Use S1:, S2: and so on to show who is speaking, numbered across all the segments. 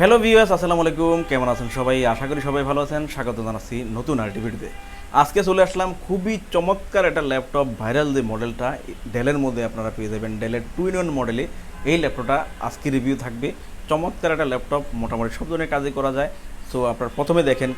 S1: Hello viewers আসসালামু আলাইকুম। কেমন আছেন সবাই? আশা করি সবাই ভালো আছেন। স্বাগত জানাচ্ছি নতুন আরেকটি ভিডিওতে। আজকে চলে আসলাম খুবই চমৎকার একটা ল্যাপটপ ভাইরাল যে মডেলটা ডেলের মধ্যে আপনারা পেয়ে যাবেন। ডেলের টু ইন ওয়ান মডেলে এই ল্যাপটপটা আজকে রিভিউ থাকবে। চমৎকার একটা ল্যাপটপ, মোটামুটি সব ধরনের কাজই করা যায়। সো আপনারা প্রথমে দেখেন,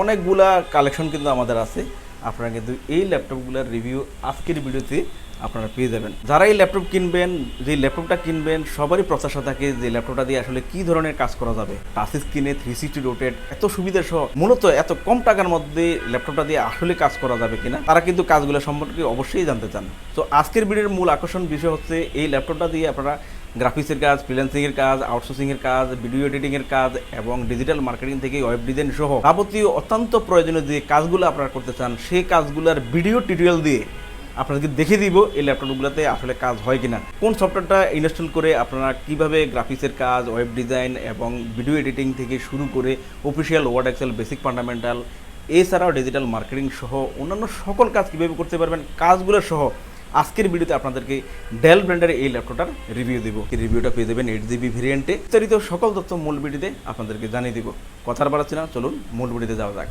S1: অনেকগুলা কালেকশন কিন্তু আমাদের আছে। আপনারা কিন্তু এই ল্যাপটপগুলোর রিভিউ আজকের ভিডিওতে আপনারা পেয়ে যাবেন। যারা এই ল্যাপটপ কিনবেন, যে ল্যাপটপটা কিনবেন, সবারই প্রত্যাশা থাকে যে ল্যাপটপটা দিয়ে আসলে কি ধরনের কাজ করা যাবে। টাচ স্ক্রিনে থ্রি সিক্সটি রোটেট এত সুবিধা সহ, মূলত এত কম টাকার মধ্যে ল্যাপটপটা দিয়ে আসলে কাজ করা যাবে কিনা, তারা কিন্তু কাজগুলো সম্পর্কে অবশ্যই জানতে চান। তো আজকের ভিডিওর মূল আকর্ষণ বিষয় হচ্ছে, এই ল্যাপটপটা দিয়ে আপনারা গ্রাফিক্সের কাজ ফ্রিল্যান্সিংয়ের কাজ আউটসোর্সিংয়ের কাজ ভিডিও এডিটিংয়ের কাজ এবং ডিজিটাল মার্কেটিং থেকে ওয়েব ডিজাইন সহ যাবতীয় অত্যন্ত প্রয়োজনীয় যে কাজগুলো আপনারা করতে চান, সেই কাজগুলোর ভিডিও টিউটোরিয়াল দিয়ে আপনাদেরকে দেখে দিব এই ল্যাপটপগুলোতে আসলে কাজ হয় কিনা। কোন সফটওয়্যারটা ইনস্টল করে আপনারা কীভাবে গ্রাফিক্সের কাজ, ওয়েব ডিজাইন এবং ভিডিও এডিটিং থেকে শুরু করে official word excel basic fundamental এছাড়াও ডিজিটাল মার্কেটিং সহ অন্যান্য সকল কাজ কীভাবে করতে পারবেন, কাজগুলো সহ আজকের ভিডিওতে আপনাদেরকে ডেল ব্র্যান্ডের এই ল্যাপটপটার রিভিউ দেবো। রিভিউটা পেয়ে যাবেন এইট জিবি ভেরিয়েন্টে বিস্তারিত সকল তথ্য মূল ভিডিওতে আপনাদেরকে জানিয়ে দেবো। কথার বাড়াচ্ছি না, চলুন মূল ভিডিওতে যাওয়া যাক।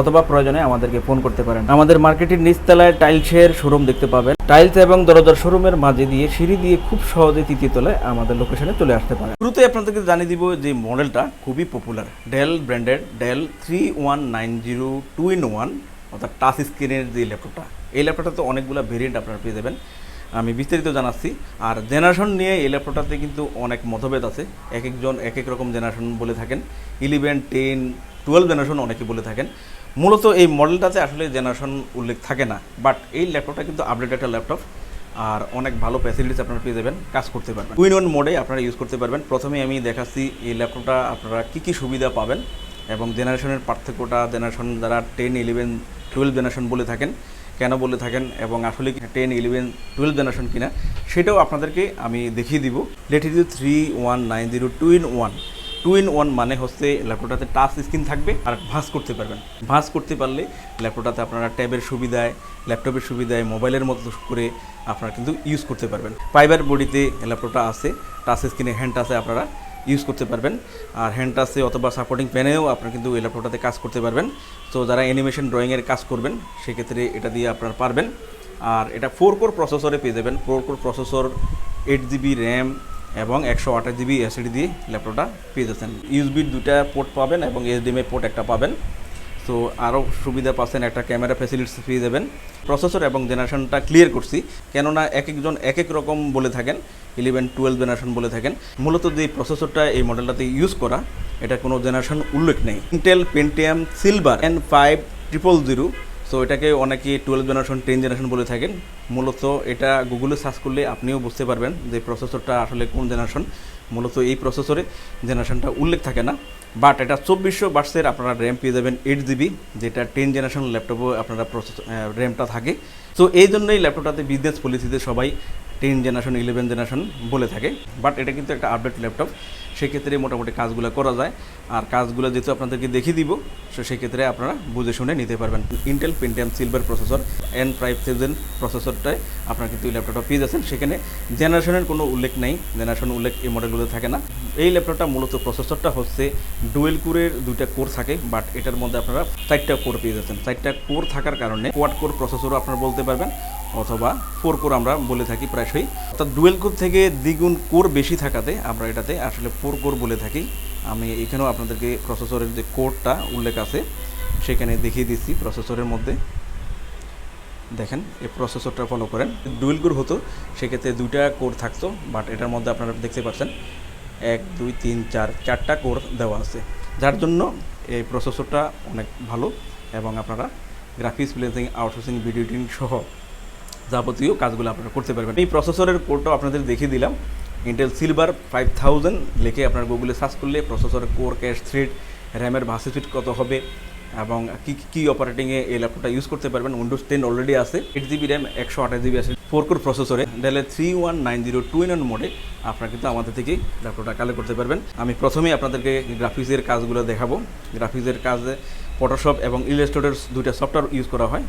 S1: অথবা প্রয়োজনে আমাদেরকে ফোন করতে পারেন। আমাদের মার্কেটের নিচতলায় টাইলসের শোরুম দেখতে পাবেন। টাইলস এবং দরজার শোরুমের মাঝে দিয়ে সিঁড়ি দিয়ে খুব সহজে তৃতীয় তলায় আমাদের লোকেশনে চলে আসতে পারেন। শুরুতে আপনাদেরকে জানিয়ে দিব যে মডেলটা খুবই popular Dell branded Dell three one nine zero two in one অর্থাৎ টাচ স্ক্রিনের যে ল্যাপটপটা এই ল্যাপটপটাতে অনেকগুলো ভেরিয়েন্ট আপনারা পেয়ে যাবেন। আমি বিস্তারিত জানাচ্ছি। আর জেনারেশন নিয়ে এই ল্যাপটপটাতে কিন্তু অনেক মতভেদ আছে। এক একজন এক এক রকম জেনারেশন বলে থাকেন। ইলেভেন টেন টুয়েলভ জেনারেশন অনেকে বলে থাকেন। মূলত এই মডেলটাতে আসলে জেনারেশন উল্লেখ থাকে না বাট এই ল্যাপটপটা কিন্তু আপডেট একটা ল্যাপটপ আর অনেক ভালো ফ্যাসিলিটিস আপনারা পেয়ে যাবেন, কাজ করতে পারবেন। উইন ওয়ান মোডে আপনারা ইউজ করতে পারবেন। প্রথমে আমি দেখাচ্ছি এই ল্যাপটপটা আপনারা কী কী সুবিধা পাবেন, এবং জেনারেশনের পার্থক্যটা জেনারেশন যারা টেন ইলেভেন টুয়েলভ জেনারেশন বলে থাকেন, কেন বলে থাকেন, এবং আসলে টেন ইলেভেন টুয়েলভ জেনারেশন কিনা, সেটাও আপনাদেরকে আমি দেখিয়ে দিব। Latitude three one nine zero two in one two in one মানে হচ্ছে ল্যাপটপটাতে টাচ স্ক্রিন থাকবে আর ভাঁজ করতে পারবেন। ভাঁজ করতে পারলে ল্যাপটপটাতে আপনারা ট্যাবের সুবিধায় ল্যাপটপের সুবিধায় মোবাইলের মতো করে আপনারা কিন্তু ইউজ করতে পারবেন। ফাইবার বডিতে ল্যাপটপটা আছে টাচ স্ক্রিনে হ্যান্ড টাচে আপনারা ইউজ করতে পারবেন। আর হ্যান্ড টাচে অথবা সাপোর্টিং প্যানেও আপনারা কিন্তু এই ল্যাপটপটাতে কাজ করতে পারবেন। তো যারা অ্যানিমেশন ড্রয়িংয়ের কাজ করবেন, সেক্ষেত্রে এটা দিয়ে আপনারা পারবেন। আর এটা ফোর কোর প্রসেসরে পেয়ে যাবেন। Four core processor eight GB RAM এবং একশো আঠাশ জিবি এসিডি দিয়ে ল্যাপটপটা পেয়ে যাচ্ছেন। ইউসবির দুটা পোর্ট পাবেন এবং এইচডিএমআই পোর্ট একটা পাবেন। তো আরও সুবিধা পাচ্ছেন, একটা ক্যামেরা ফ্যাসিলিটিস পেয়ে যাবেন। প্রসেসর এবং জেনারেশনটা ক্লিয়ার করছি। কেননা এক একজন এক এক রকম বলে থাকেন ইলেভেন টুয়েলভ জেনারেশন বলে থাকেন। মূলত যে প্রসেসরটা এই মডেলটাতে ইউজ করা, এটা কোনো জেনারেশন উল্লেখ নেই। Intel Pentium Silver N five triple zero so এটাকে অনেকে টুয়েলভ জেনারেশন টেন জেনারেশন বলে থাকেন। মূলত এটা গুগলে সার্চ করলে আপনিও বুঝতে পারবেন যে প্রসেসরটা আসলে কোন জেনারেশন মূলত এই প্রসেসরে জেনারেশনটা উল্লেখ থাকে না। বাট এটা চব্বিশশো বার্সের আপনারা র্যাম পেয়ে যাবেন এইট জিবি যেটা টেন জেনারেশন ল্যাপটপও আপনারা প্রসেস র্যামটা থাকে। সো এই জন্যই ল্যাপটপটাতে বিজনেস পলিসিতে সবাই টেন জেনারেশন ইলেভেন জেনারেশন বলে থাকে। বাট এটা কিন্তু একটা আপডেট ল্যাপটপ সেক্ষেত্রে মোটামুটি কাজগুলো করা যায়। আর কাজগুলো যেহেতু আপনাদেরকে দেখিয়ে দিব তো সেক্ষেত্রে আপনারা বুঝে শুনে নিতে পারবেন। Intel Pentium Silver processor N five thousand প্রসেসরটায় আপনারা কিন্তু এই ল্যাপটপটা পেয়ে যাচ্ছেন। সেখানে জেনারেশনের কোনো উল্লেখ নেই, জেনারেশন উল্লেখ এই মডেলগুলো থাকে না। এই ল্যাপটপটা মূলত প্রসেসরটা হচ্ছে ডুয়েল কোরের দুইটা কোর থাকে বাট এটার মধ্যে আপনারা চারটা কোর পেয়ে যাচ্ছেন। চারটা কোর থাকার কারণে কোয়াড কোর প্রসেসরও আপনারা বলতে পারবেন। অথবা ফোর কোর আমরা বলে থাকি প্রায়শই। অর্থাৎ ডুয়েল কোর থেকে দ্বিগুণ কোর বেশি থাকাতে আমরা এটাতে আসলে ফোর কোর বলে থাকি। আমি এখানেও আপনাদেরকে প্রসেসরের যে কোডটা উল্লেখ আছে, সেখানে দেখিয়ে দিচ্ছি প্রসেসরের মধ্যে। দেখেন, এই প্রসেসরটা ফলো করেন। ডুয়েল কোর হতো, সেক্ষেত্রে দুইটা কোর থাকতো, বাট এটার মধ্যে আপনারা দেখতে পাচ্ছেন, এক, দুই, তিন, চার, চারটা কোর দেওয়া আছে। যার জন্য এই প্রসেসরটা অনেক ভালো এবং আপনারা graphics placing outsourcing video editing সহ যাবতীয় কাজগুলো আপনারা করতে পারবেন। এই প্রসেসরের কোডটাও আপনাদের দেখিয়ে দিলাম। ইন্টেল সিলভার ফাইভ থাউজেন্ড লিখে আপনার গুগলে সার্চ করলে প্রসেসরের কোর ক্যাশ থ্রেড র্যামের ভাসি স্পিড কত হবে এবং কী কী অপারেটিংয়ে এই ল্যাপটপটা ইউজ করতে পারবেন। উইন্ডোজ টেন অলরেডি আছে। এইট জিবি র্যাম একশো আঠাশ জিবি আছে। ফোর কোর প্রসেসরে ডেলের three one nine zero two in one মোডে আপনারা কিন্তু আমাদের থেকে ল্যাপটপটা কালেক্ট করতে পারবেন। আমি প্রথমেই আপনাদেরকে গ্রাফিক্সের কাজগুলো দেখাবো। গ্রাফিক্সের কাজে ফটোশপ এবং ইলাস্ট্রেটর দুইটা সফটওয়্যার ইউজ করা হয়।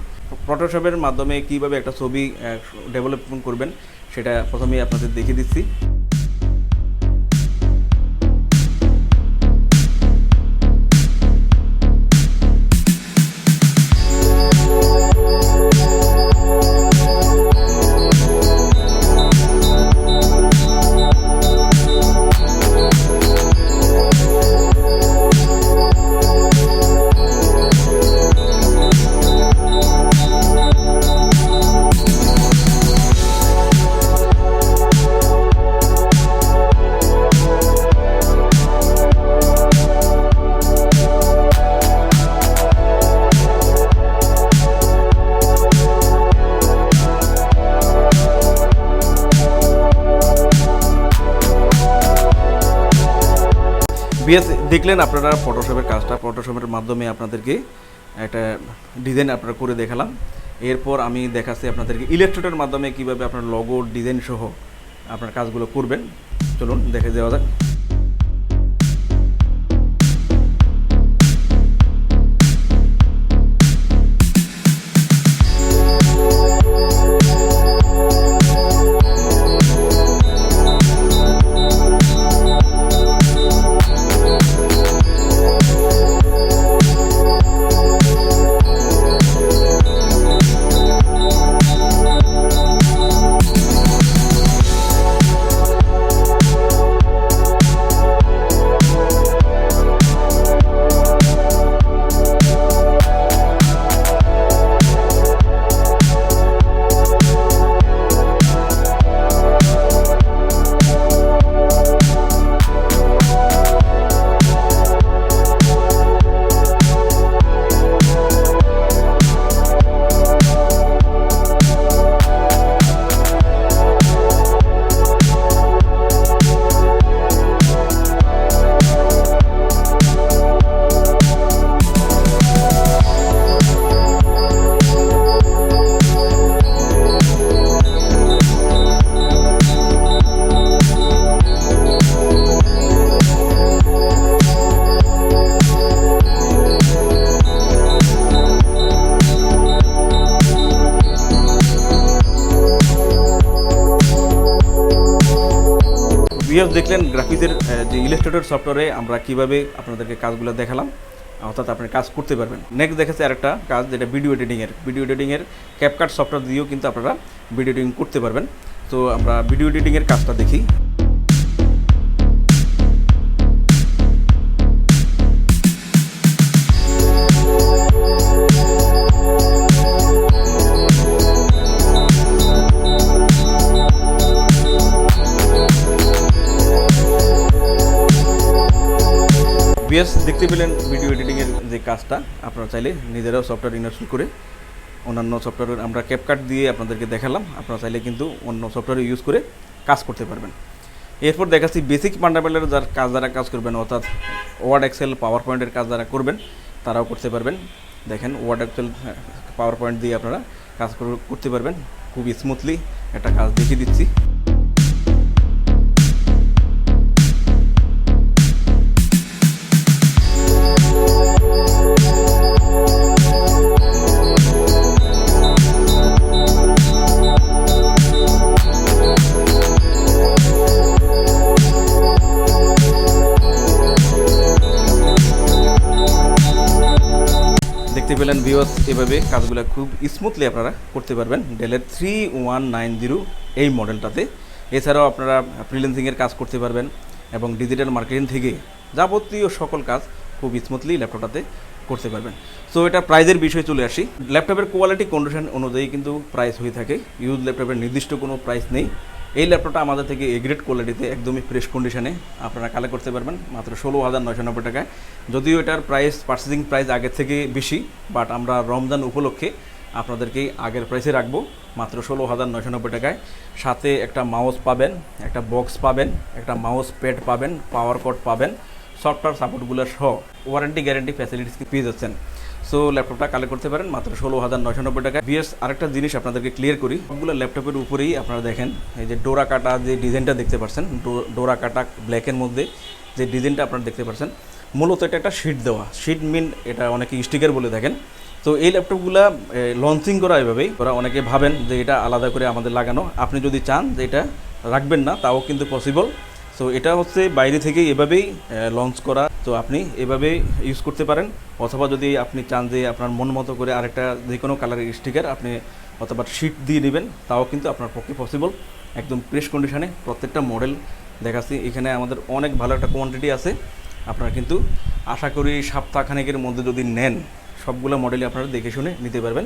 S1: ফটোশপের মাধ্যমে কীভাবে একটা ছবি ডেভেলপমেন্ট করবেন, সেটা প্রথমেই আপনাদের দেখিয়ে দিচ্ছি। বিএস দেখলেন আপনারা ফটোশপের কাজটা। ফটোশপের মাধ্যমে আপনাদেরকে একটা ডিজাইন আপনারা করে দেখালাম। এরপর আমি দেখাচ্ছি আপনাদেরকে ইলেকট্রোটের মাধ্যমে কীভাবে আপনার লগো ডিজাইন সহ আপনার কাজগুলো করবেন। চলুন, দেখে দেওয়া যাক। ভিএফ দেখলেন গ্রাফিক্সের যে ইলাস্ট্রেটর সফটওয়্যারে আমরা কীভাবে আপনাদেরকে কাজগুলো দেখালাম, অর্থাৎ আপনি কাজ করতে পারবেন। নেক্সট দেখেছে আরেকটা কাজ, যেটা ভিডিও এডিটিংয়ের ভিডিও এডিটিংয়ের ক্যাপকাট সফটওয়্যার দিয়েও কিন্তু আপনারা ভিডিও এডিটিং করতে পারবেন। তো আমরা ভিডিও এডিটিংয়ের কাজটা দেখি। বিএস দেখতে পেলেন ভিডিও এডিটিংয়ের যে কাজটা। আপনারা চাইলে নিজেরাও সফটওয়্যার ইনস্টল করে অন্যান্য সফটওয়্যার আমরা ক্যাপকাট দিয়ে আপনাদেরকে দেখালাম। আপনারা চাইলে কিন্তু অন্য সফটওয়্যার ইউজ করে কাজ করতে পারবেন। এরপর দেখাচ্ছি বেসিক ফান্ডামেন্টালের যার কাজ যারা কাজ করবেন, অর্থাৎ ওয়ার্ড এক্সেল পাওয়ার পয়েন্টের কাজ যারা করবেন, তারাও করতে পারবেন। দেখেন ওয়ার্ড এক্সেল পাওয়ার পয়েন্ট দিয়ে আপনারা কাজ করে- করতে পারবেন। খুব স্মুথলি একটা কাজ দেখিয়ে দিচ্ছি। পেলেন ভিওস এভাবে কাজগুলো খুব স্মুথলি আপনারা করতে পারবেন। ডেলের থ্রি ওয়ান নাইন জিরো এই মডেলটাতে এছাড়াও আপনারা ফ্রিল্যান্সিংয়ের কাজ করতে পারবেন এবং ডিজিটাল মার্কেটিং থেকে যাবতীয় সকল কাজ খুব স্মুথলি ল্যাপটপটাতে করতে পারবেন। সো এটা প্রাইজের বিষয়ে চলে আসি। ল্যাপটপের কোয়ালিটি কন্ডিশন অনুযায়ী কিন্তু প্রাইস হয়ে থাকে। ইউজ ল্যাপটপের নির্দিষ্ট কোনো প্রাইস নেই। এই ল্যাপটপটা আমাদের থেকে এ গ্রেড কোয়ালিটিতে একদমই ফ্রেশ কন্ডিশনে আপনারা কালেক্ট করতে পারবেন, মাত্র ষোলো হাজার নয়শো নব্বই টাকায়। যদিও এটার প্রাইস পার্চেসিং প্রাইস আগের থেকে বেশি বাট আমরা রমজান উপলক্ষে আপনাদেরকে আগের প্রাইসে রাখব, মাত্র ষোলো হাজার নয়শো নব্বই টাকায়। সাথে একটা মাউস পাবেন, একটা বক্স পাবেন, একটা মাউস প্যাড পাবেন পাওয়ার কট পাবেন সফটওয়্যার সাপোর্টগুলো সহ ওয়ারেন্টি গ্যারেন্টি ফ্যাসিলিটিস পেয়ে যাচ্ছেন। সো ল্যাপটপটা কালেক্ট করতে পারেন, মাত্র ষোলো হাজার নয়শো নব্বই টাকা বিএস আরেকটা জিনিস আপনাদেরকে ক্লিয়ার করি। সবগুলো ল্যাপটপের উপরেই আপনারা দেখেন, এই যে ডোরা কাটা যে ডিজাইনটা দেখতে পাচ্ছেন ডোরা কাটা ব্ল্যাকের মধ্যে যে ডিজাইনটা আপনারা দেখতে পাচ্ছেন মূলত এটা একটা শিট দেওয়া। শিট মিন এটা অনেকে স্টিকার বলে দেখেন। তো এই ল্যাপটপগুলো লঞ্চিং করা এভাবেই, ওরা অনেকে ভাবেন যে এটা আলাদা করে আমাদের লাগানো। আপনি যদি চান যে এটা রাখবেন না, তাও কিন্তু পসিবল সো এটা হচ্ছে বাইরে থেকে এভাবেই লঞ্চ করা। তো আপনি এভাবে ইউজ করতে পারেন, অথবা যদি আপনি চান যে আপনার মন মতো করে আরেকটা যে কোনো কালারের স্টিকার আপনি অথবা শিট দিয়ে নেবেন তাও কিন্তু আপনার পক্ষে পসিবল একদম প্রেস কন্ডিশনে প্রত্যেকটা মডেল দেখাচ্ছি। এখানে আমাদের অনেক ভালো একটা কোয়ান্টিটি আছে। আপনারা কিন্তু আশা করি সপ্তাহখানেকের মধ্যে যদি নেন, সবগুলো মডেলই আপনারা দেখে শুনে নিতে পারবেন।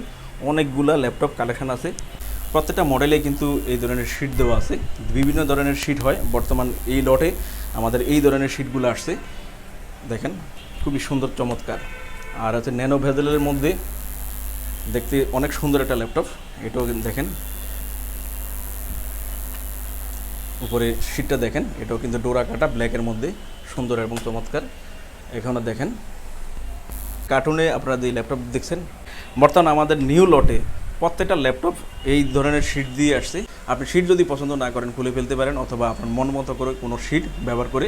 S1: অনেকগুলা ল্যাপটপ কালেকশান আছে। প্রত্যেকটা মডেলে কিন্তু এই ধরনের শিট দেওয়া আছে। বিভিন্ন ধরনের শিট হয়। বর্তমান এই লটে আমাদের এই ধরনের শিটগুলো আসছে। দেখেন, খুবই সুন্দর, চমৎকার। আর হচ্ছে ন্যানো ভেজেলের মধ্যে দেখতে অনেক সুন্দর একটা ল্যাপটপ। এটাও দেখেন। উপরে শিটটা দেখেন, এটাও কিন্তু ডোরা কাটা ব্ল্যাকের মধ্যে, সুন্দর এবং চমৎকার। এখানে দেখেন কার্টুনে আপনারা যে ল্যাপটপ দেখছেন, বর্তমানে আমাদের নিউ লটে প্রত্যেকটা ল্যাপটপ এই ধরনের শিট দিয়ে আসছে। আপনি শিট যদি পছন্দ না করেন, খুলে ফেলতে পারেন অথবা আপনার মন মতো করে কোনো শিট ব্যবহার করে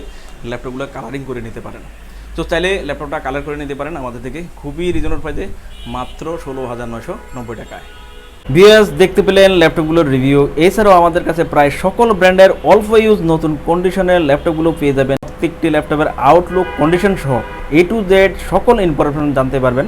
S1: ল্যাপটপগুলো কালারিং করে নিতে পারেন। তো চাইলে ল্যাপটপটা কালার করে নিতে পারেন আমাদের থেকে। খুবই রিজনেবল প্রাইসে মাত্র ষোলো হাজার নয়শো নব্বই টাকায়। বিএস দেখতে পেলেন ল্যাপটপগুলোর রিভিউ এছাড়াও আমাদের কাছে প্রায় সকল ব্র্যান্ডের অল্প ইউজ নতুন কন্ডিশনের ল্যাপটপগুলো পেয়ে যাবেন। প্রত্যেকটি ল্যাপটপের আউটলুক কন্ডিশন সহ এ টু জেড সকল ইনফরমেশন জানতে পারবেন।